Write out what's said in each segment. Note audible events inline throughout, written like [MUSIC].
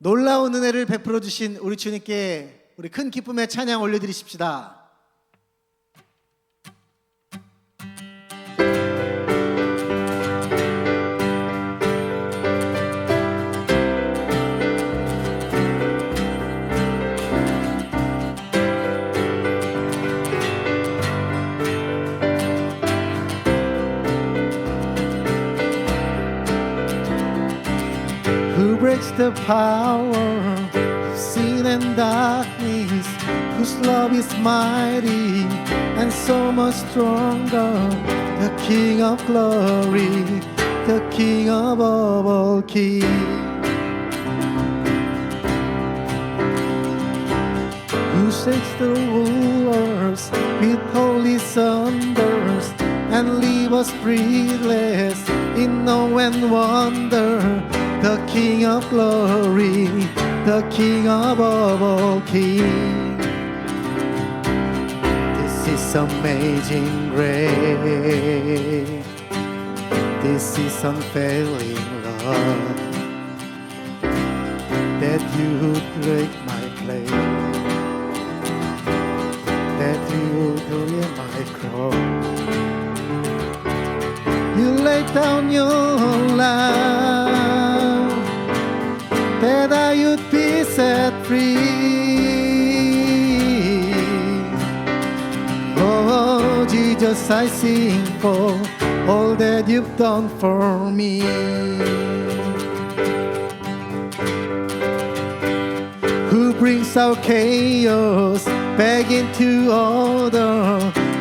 놀라운 은혜를 베풀어 주신 우리 주님께 우리 큰 기쁨의 찬양 올려드리십시다. The power of sin and darkness? Whose love is mighty and so much stronger? The King of glory, the King of all kings. Who shakes the rulers with holy thunders and leave us breathless in awe and wonder? King of glory, the King of all kings. This is amazing grace. This is unfailing love that you break my place that you carry my cross. You lay down your life that I would be set free. Oh, Jesus, I sing for all that you've done for me. who brings our chaos back into order,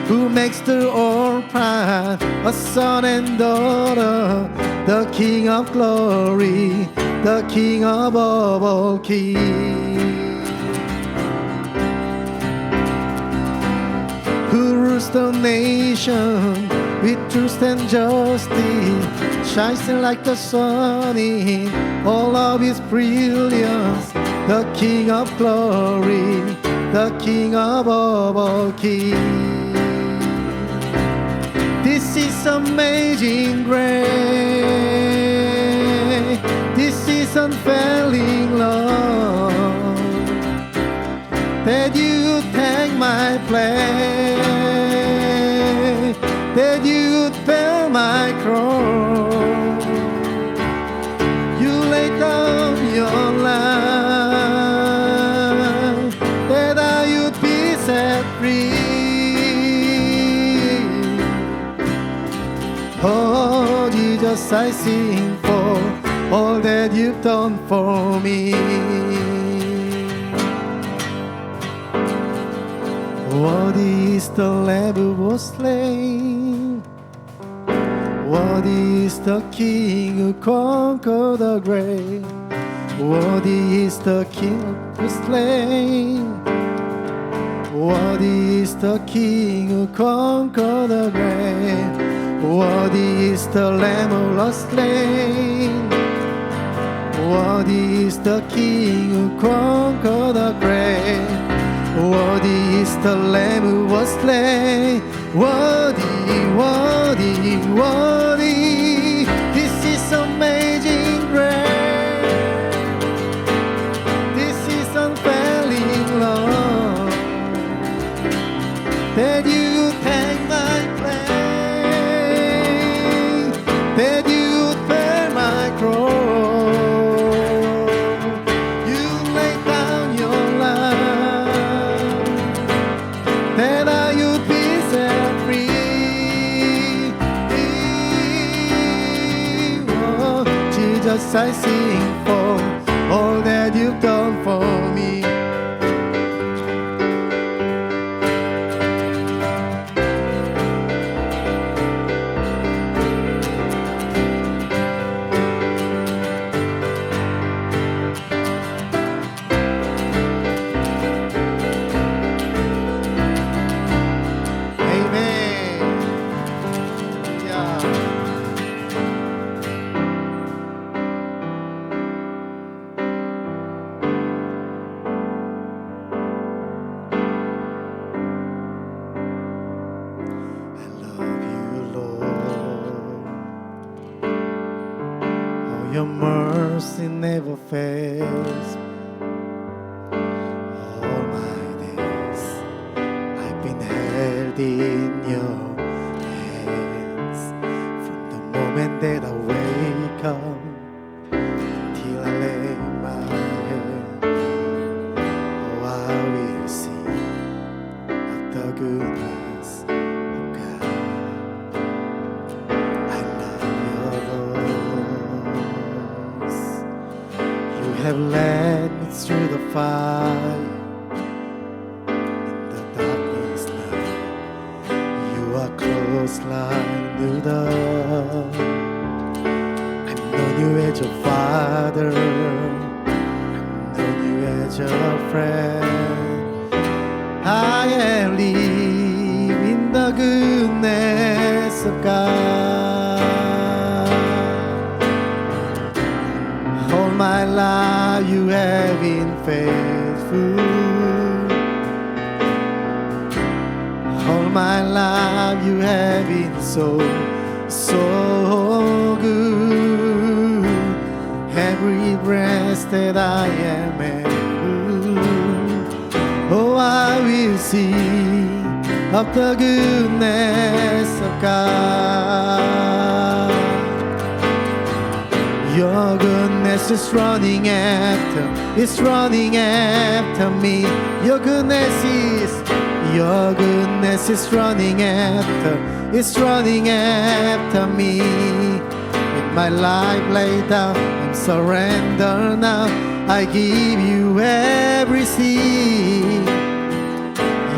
who makes the orphan a son and daughter, the King of glory, the King of all kings. Who rules the nation with truth and justice, shining like the sun in all of his brilliance, the King of glory, the King of all kings. This is amazing grace. Unfailing love that you take my place, that you bear my cross. You lay down your life, that I would be set free. Oh, Jesus, I sing all that you've done for me. What is the Lamb who was slain. What is the King who conquered the grave. What is the King who was slain. What is the King who conquered the grave. What is the Lamb who was slain. Worthy is the King who conquered the grave. Worthy is the Lamb who was slain. Worthy, worthy, worthy. My life you have been faithful. All my life you have been so, so good. Every breath that I am able, oh, I will see of the goodness of God. Your goodness is running after, it's running after me. Your goodness is, your goodness is running after, it's running after me. With my life laid down, I'm surrender now. I give you everything.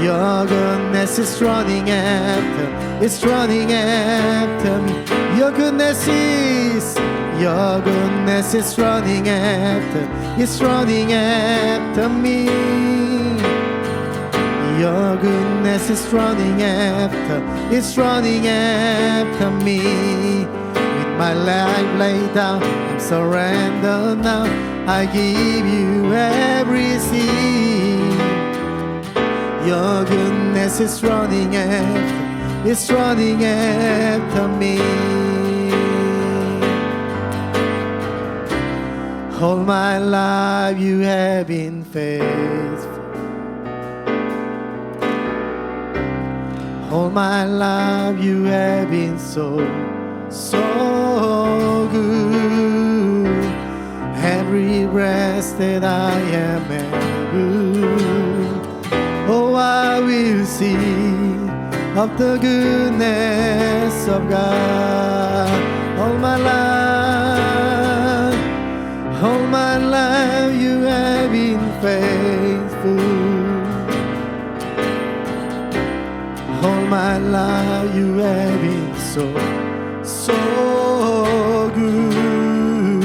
Your goodness is running after, it's running after me. Your goodness is, your goodness is running after, it's running after me. Your goodness is running after, it's running after me. With my life laid down, I'm surrender now. I give you everything. Your goodness is running after, it's running after me. All my life you have been faithful. All my life you have been so, so good. Every breath that I am able. I will sing of the goodness of God all my life. All my life you have been faithful. All my life you have been so, so good.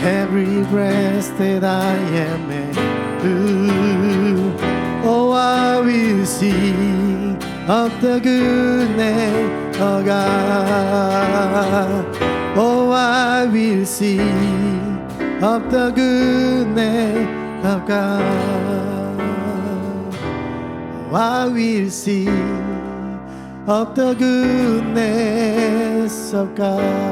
Every breath that I am eh, able. Oh, I will sing of the goodness of God. Oh, I will sing of the goodness of God. Oh, I will sing of the goodness of God.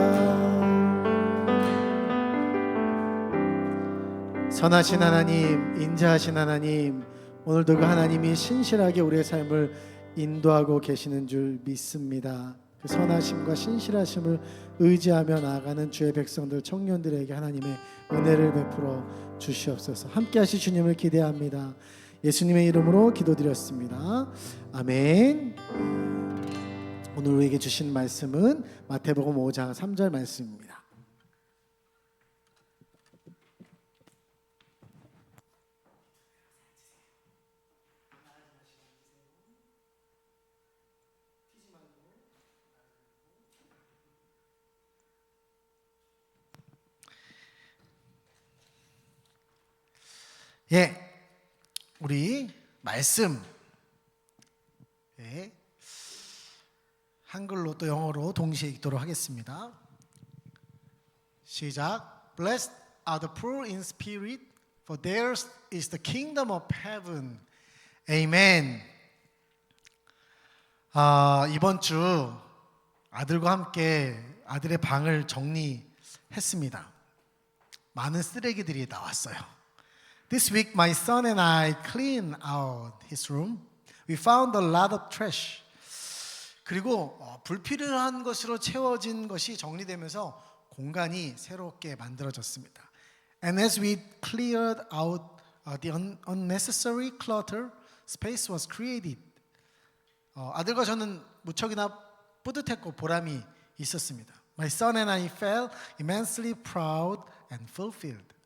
선하신 하나님, 인자하신 하나님, 오늘도 그 하나님이 신실하게 우리의 삶을 인도하고 계시는 줄 믿습니다. 그 선하심과 신실하심을 의지하며 나아가는 주의 백성들 청년들에게 하나님의 은혜를 베풀어 주시옵소서. 함께 하실 주님을 기대합니다. 예수님의 이름으로 기도드렸습니다. 아멘. 오늘 우리에게 주신 말씀은 마태복음 5장 3절 말씀입니다. 예, 우리 말씀 예, 한글로 또 영어로 동시에 읽도록 하겠습니다. 시작. Blessed are the poor in spirit, for theirs is the kingdom of heaven. Amen. 아, 이번 주 아들과 함께 아들의 방을 정리했습니다. 많은 쓰레기들이 나왔어요. This week my son and I cleaned out his room. We found a lot of trash. 그리고 어, 불필요한 것으로 채워진 것이 정리되면서 공간이 새롭게 만들어졌습니다. And as we cleared out uh, the un- unnecessary clutter, space was created. 어, 아들과 저는 무척이나 뿌듯했고 보람이 있었습니다. My son and I felt immensely proud and fulfilled.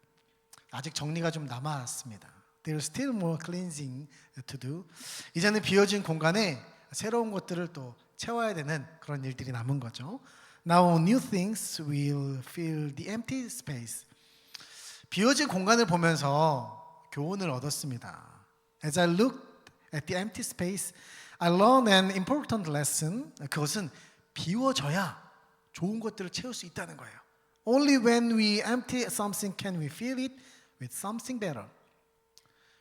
아직 정리가 좀 남았습니다. There's still more cleansing to do. 이제는 비어진 공간에 새로운 것들을 또 채워야 되는 그런 일들이 남은 거죠. Now new things will fill the empty space. 비어진 공간을 보면서 교훈을 얻었습니다. As I looked at the empty space, I learned an important lesson. 그것은 비워져야 좋은 것들을 채울 수 있다는 거예요. Only when we empty something can we fill it with something better.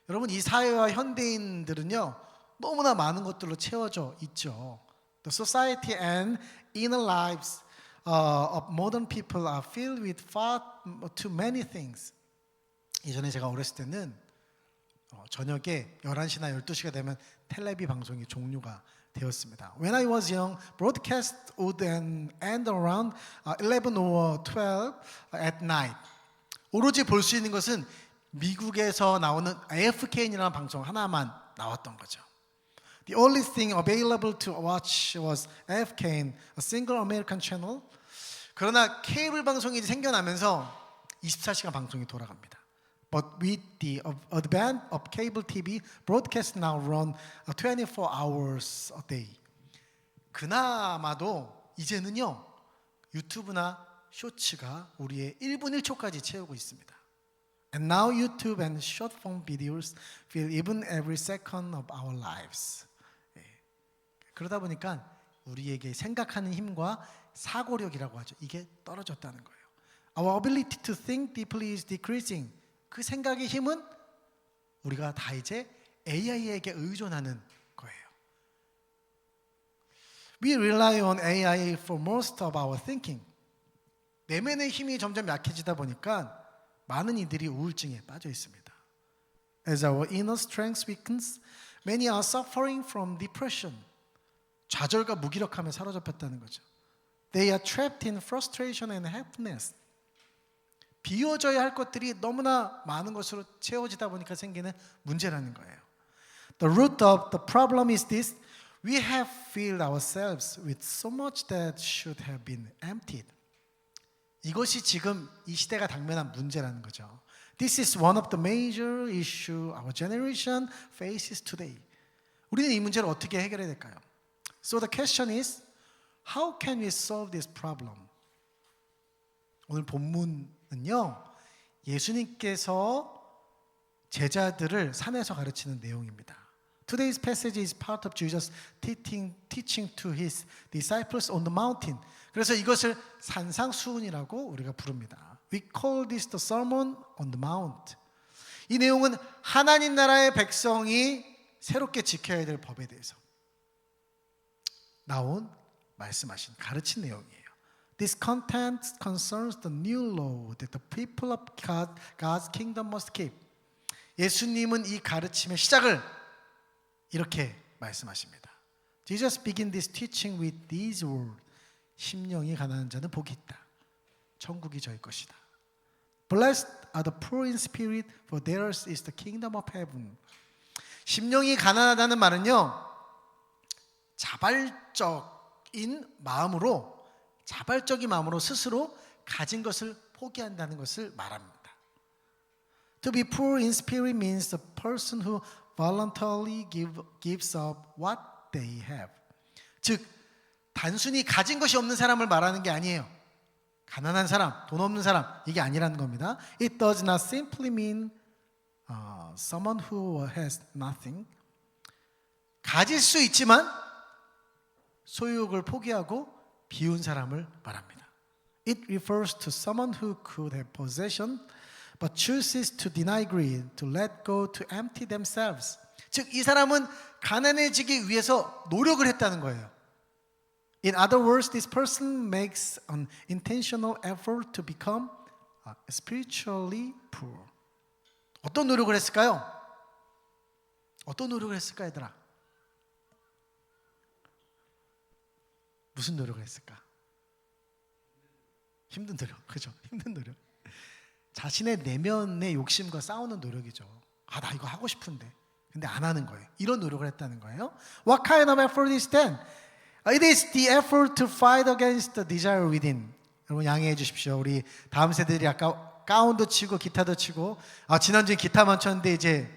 여러분 이 사회와 현대인들은요 너무나 많은 것들로 채워져 있죠. The society and inner lives uh, of modern people are filled with far too many things. 예전에 제가 어렸을 때는 어, 저녁에 11시나 12시가 되면 텔레비 방송이 종료가 되었습니다. When I was young, broadcast would end around uh, 11 or 12 at night. 오로지 볼 수 있는 것은 미국에서 나오는 AFKN이라는 방송 하나만 나왔던 거죠. The only thing available to watch was AFKN, a single American channel. 그러나 케이블 방송이 생겨나면서 24시간 방송이 돌아갑니다. But with the advent of cable TV, broadcasts now run 24 hours a day. 그나마도 이제는요 유튜브나 쇼츠가 우리의 1분 1초까지 채우고 있습니다. And now YouTube and short form videos fill even every second of our lives. 예. 그러다 보니까 우리에게 생각하는 힘과 사고력이라고 하죠. 이게 떨어졌다는 거예요. Our ability to think deeply is decreasing. 그 생각의 힘은 우리가 다 이제 AI에게 의존하는 거예요. We rely on AI for most of our thinking. 내면의 힘이 점점 약해지다 보니까 많은 이들이 우울증에 빠져 있습니다. As our inner strength weakens, many are suffering from depression. 좌절과 무기력함에 사로잡혔다는 거죠. They are trapped in frustration and helplessness. 비워져야 할 것들이 너무나 많은 것으로 채워지다 보니까 생기는 문제라는 거예요. The root of the problem is this: we have filled ourselves with so much that should have been emptied. 이것이 지금 이 시대가 당면한 문제라는 거죠. This is one of the major issue our generation faces today. 우리는 이 문제를 어떻게 해결해야 될까요? So the question is, how can we solve this problem? 오늘 본문은요, 예수님께서 제자들을 산에서 가르치는 내용입니다. Today's passage is part of Jesus teaching, teaching to his disciples on the mountain. 그래서 이것을 산상수훈이라고 우리가 부릅니다. We call this the sermon on the mount. 이 내용은 하나님 나라의 백성이 새롭게 지켜야 될 법에 대해서 나온 말씀하신 가르친 내용이에요. This content concerns the new law that the people of God, God's kingdom must keep. 예수님은 이 가르침의 시작을 이렇게 말씀하십니다. Jesus begin this teaching with these words. 심령이 가난한 자는 복이 있다. 천국이 저희 것이다. Blessed are the poor in spirit, for theirs is the kingdom of heaven. 심령이 가난하다는 말은요. 자발적인 마음으로 자발적인 마음으로 스스로 가진 것을 포기한다는 것을 말합니다. To be poor in spirit means the person who voluntarily give, gives up what they have. 즉 단순히 가진 것이 없는 사람을 말하는 게 아니에요. 가난한 사람, 돈 없는 사람 이게 아니라는 겁니다. It does not simply mean uh, someone who has nothing. 가질 수 있지만 소유욕을 포기하고 비운 사람을 말합니다. It refers to someone who could have possession but chooses to deny greed, to let go, to empty themselves. 즉 이 사람은 가난해지기 위해서 노력을 했다는 거예요. In other words, this person makes an intentional effort to become 아, spiritually poor. 어떤 노력을 했을까요? 어떤 노력을 했을까 얘들아? 무슨 노력을 했을까? 힘든 노력, 그죠? 힘든 노력. 자신의 내면의 욕심과 싸우는 노력이죠. 아, 나 이거 하고 싶은데. 근데 안 하는 거예요. 이런 노력을 했다는 거예요. What kind of effort is that? It is the effort to fight against the desire within. 여러분 양해해 주십시오. 우리 다음 세대들이 아까 가운도 치고 기타도 치고 아, 지난주에 기타만 쳤는데 이제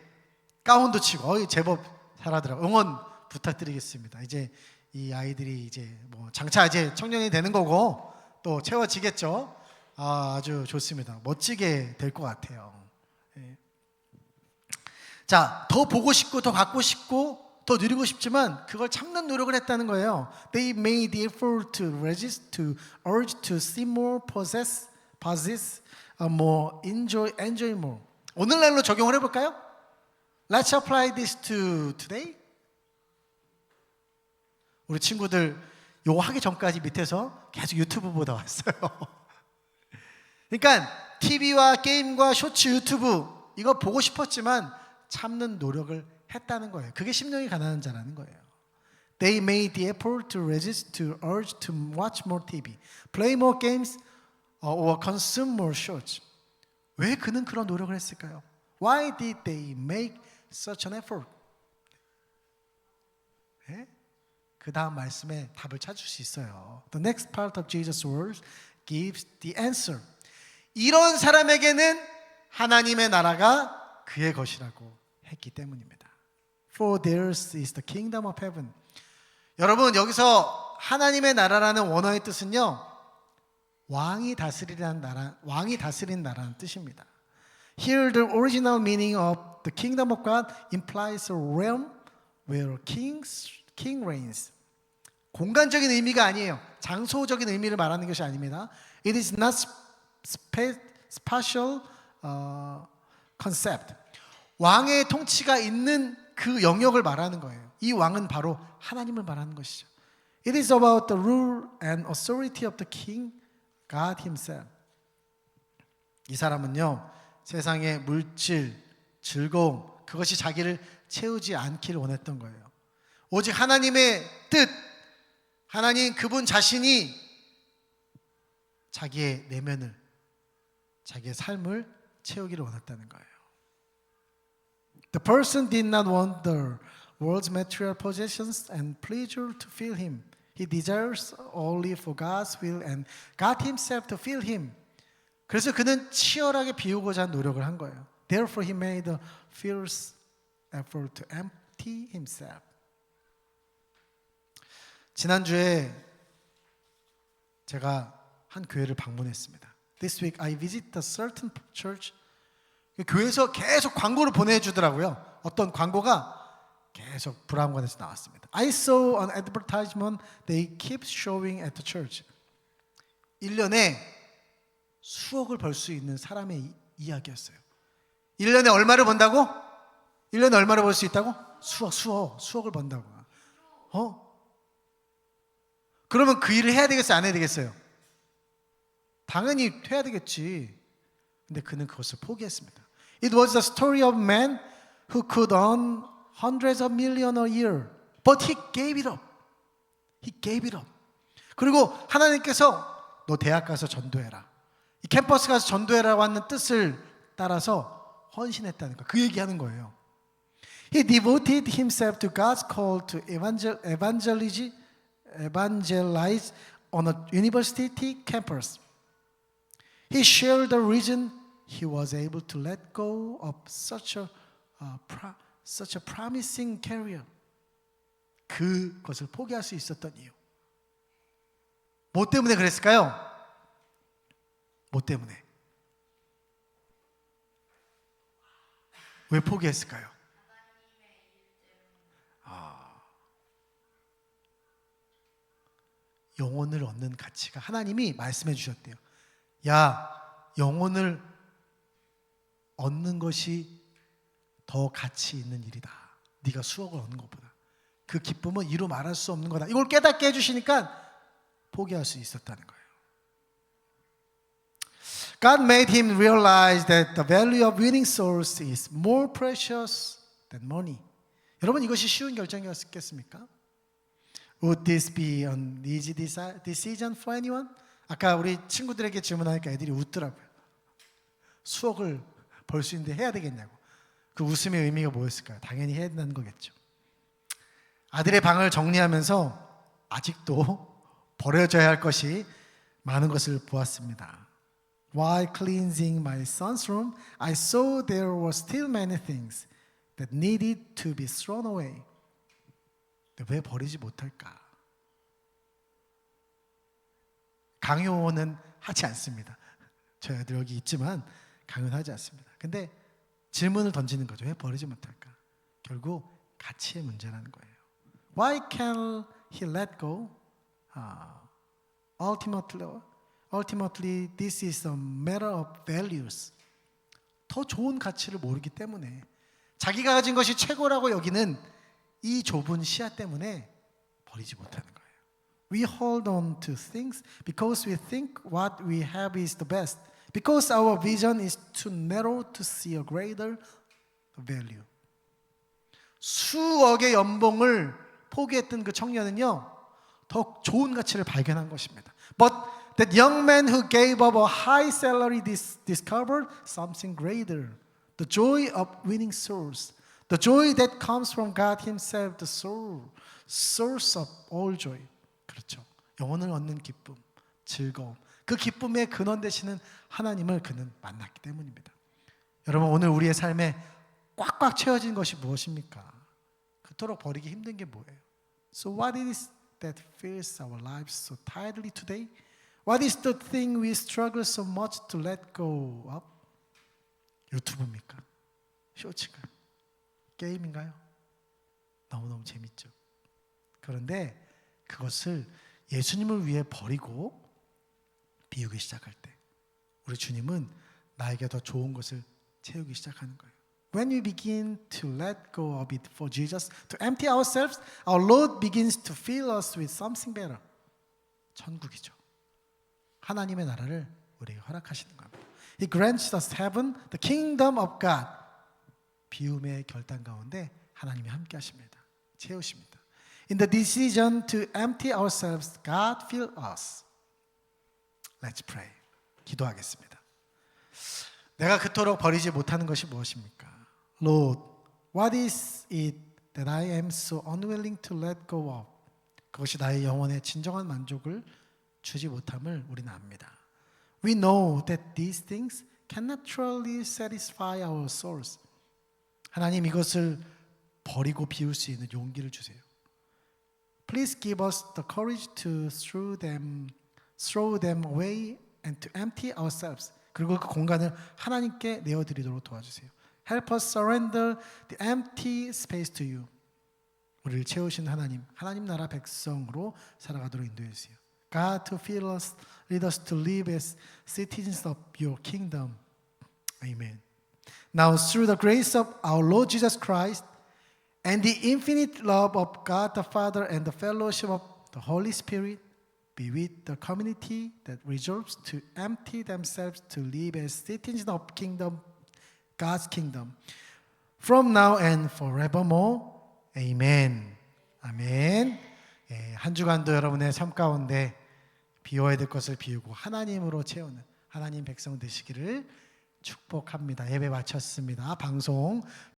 가운도 치고 어이 제법 잘하더라고. 응원 부탁드리겠습니다. 이제 이 아이들이 이제 뭐 장차 이제 청년이 되는 거고 또 채워지겠죠. 아, 아주 좋습니다. 멋지게 될 것 같아요. 예. 자, 더 보고 싶고 더 갖고 싶고 더 누리고 싶지만 그걸 참는 노력을 했다는 거예요. They made the effort to resist, to urge to see more, possess, possess uh, more, enjoy, enjoy more. 오늘날로 적용을 해볼까요? Let's apply this to today. 우리 친구들 요거 하기 전까지 밑에서 계속 유튜브 보다 왔어요. 그러니까 TV와 게임과 쇼츠 유튜브 이거 보고 싶었지만 참는 노력을 했다는 거예요. 그게 심령이 가난한 자라는 거예요. They made the effort to resist, to urge to watch more TV, play more games, or consume more shorts. 왜 그는 그런 노력을 했을까요? Why did they make such an effort? 예? 그 다음 말씀에 답을 찾을 수 있어요. The next part of Jesus' words gives the answer. 이런 사람에게는 하나님의 나라가 그의 것이라고 했기 때문입니다. For theirs is the kingdom of heaven. 여러분 여기서 하나님의 나라라는 원어의 뜻은요. 왕이 다스리라는 나라, 왕이 다스린 나라는 뜻입니다. Here the original meaning of the kingdom of God implies a realm where kings, king reigns. 공간적인 의미가 아니에요. 장소적인 의미를 말하는 것이 아닙니다. It is not spa- spatial uh, concept. 왕의 통치가 있는 그 영역을 말하는 거예요. 이 왕은 바로 하나님을 말하는 것이죠. It is about the rule and authority of the king, God himself. 이 사람은요, 세상의 물질, 즐거움, 그것이 자기를 채우지 않기를 원했던 거예요. 오직 하나님의 뜻, 하나님 그분 자신이 자기의 내면을, 자기의 삶을 채우기를 원했다는 거예요. The person did not want the world's material possessions and pleasure to fill him. He desires only for God's will and God himself to fill him. 그래서 그는 치열하게 비우고자 한 노력을 한 거예요. Therefore he made a fierce effort to empty himself. 지난주에 제가 한 교회를 방문했습니다. This week I visit a certain church. 교회에서 계속 광고를 보내주더라고요. 어떤 광고가 계속 브라운관에서 나왔습니다. I saw an advertisement they keep showing at the church. 1년에 수억을 벌 수 있는 사람의 이- 이야기였어요. 1년에 얼마를 번다고? 1년에 얼마를 벌 수 있다고? 수억, 수억, 수억을 번다고. 어? 그러면 그 일을 해야 되겠어요? 안 해야 되겠어요? 당연히 해야 되겠지. 근데 그는 그것을 포기했습니다. It was the story of man who could earn hundreds of millions a year, but he gave it up. He gave it up. 그리고 하나님께서 너 대학 가서 전도해라. 이 캠퍼스 가서 전도해라고 하는 뜻을 따라서 헌신했다는 거. 그 얘기하는 거예요. He devoted himself to God's call to evangel, evangelize, evangelize on a university campus. He shared the reason he was able to let go of such a, uh, pro, such a promising career. 그것을 포기할 수 있었던 이유. 뭐 때문에 그랬을까요? 뭐 때문에? 왜 포기했을까요? 아, 영혼을 얻는 가치가 하나님이 말씀해 주셨대요. 야, 영혼을 얻는 것이 더 가치 있는 일이다. 네가 수억을 얻는 것보다. 그 기쁨은 이루 말할 수 없는 거다. 이걸 깨닫게 해주시니까 포기할 수 있었다는 거예요. God made him realize that the value of winning souls is more precious than money. 여러분 이것이 쉬운 결정이었겠습니까? Would this be an easy deci- decision for anyone? 아까 우리 친구들에게 질문하니까 애들이 웃더라고요. 수억을 벌 수 있는데 해야 되겠냐고. 그 웃음의 의미가 뭐였을까요? 당연히 해야 된다는 거겠죠. 아들의 방을 정리하면서 아직도 [LAUGHS] 버려져야 할 것이 많은 것을 보았습니다. While cleansing my son's room, I saw there were still many things that needed to be thrown away. 왜 버리지 못할까? 강요는 하지 않습니다. 저희 아들 여기 있지만 강요는 하지 않습니다. 근데 질문을 던지는 거죠. 왜 버리지 못할까? 결국 가치의 문제라는 거예요. Why can he let go? 아, ultimately, ultimately, this is a matter of values. 더 좋은 가치를 모르기 때문에 자기가 가진 것이 최고라고 여기는 이 좁은 시야 때문에 버리지 못하는 거예요. We hold on to things because we think what we have is the best. Because our vision is too narrow to see a greater value. 수억의 연봉을 포기했던 그 청년은요, 더 좋은 가치를 발견한 것입니다. But that young man who gave up a high salary dis- discovered something greater. The joy of winning souls. The joy that comes from God Himself, the soul, source of all joy. 그렇죠. 영혼을 얻는 기쁨, 즐거움. 그 기쁨의 근원 되시는 하나님을 그는 만났기 때문입니다. 여러분 오늘 우리의 삶에 꽉꽉 채워진 것이 무엇입니까? 그토록 버리기 힘든 게 뭐예요? So what is that fills our lives so tightly today? What is the thing we struggle so much to let go of? 유튜브입니까? 쇼츠인가요? 게임인가요? 너무너무 재밌죠. 그런데 그것을 예수님을 위해 버리고 비우기 시작할 때 우리 주님은 나에게 더 좋은 것을 채우기 시작하는 거예요. When we begin to let go of it for Jesus, to empty ourselves, our Lord begins to fill us with something better. 천국이죠. 하나님의 나라를 우리에게 허락하시는 겁니다. He grants us heaven, the kingdom of God. 비움의 결단 가운데 하나님이 함께 하십니다. 채우십니다. In the decision to empty ourselves, God fill us. Let's pray. 기도하겠습니다. 내가 그토록 버리지 못하는 것이 무엇입니까? Lord, what is it that I am so unwilling to let go of? 그것이 나의 영혼의 진정한 만족을 주지 못함을 우리는 압니다. We know that these things cannot truly satisfy our souls. 하나님 이것을 버리고 비울 수 있는 용기를 주세요. Please give us the courage to throw them, throw them away and to empty ourselves. 그리고 그 공간을 하나님께 내어드리도록 도와주세요. Help us surrender the empty space to you. 우리를 채우신 하나님, 하나님 나라 백성으로 살아가도록 인도해 주세요. God to fill us, lead us to live as citizens of your kingdom. Amen. Now, through the grace of our Lord Jesus Christ and the infinite love of God the Father and the fellowship of the Holy Spirit, be with the community that resolves to empty themselves to live as citizens of kingdom, God's kingdom, from now and forevermore. Amen. 아멘. 예, 한 주간도 여러분의 삶 가운데 비워야 될 것을 비우고 하나님으로 채우는 하나님 백성 되시기를 축복합니다. 예배 마쳤습니다. 방송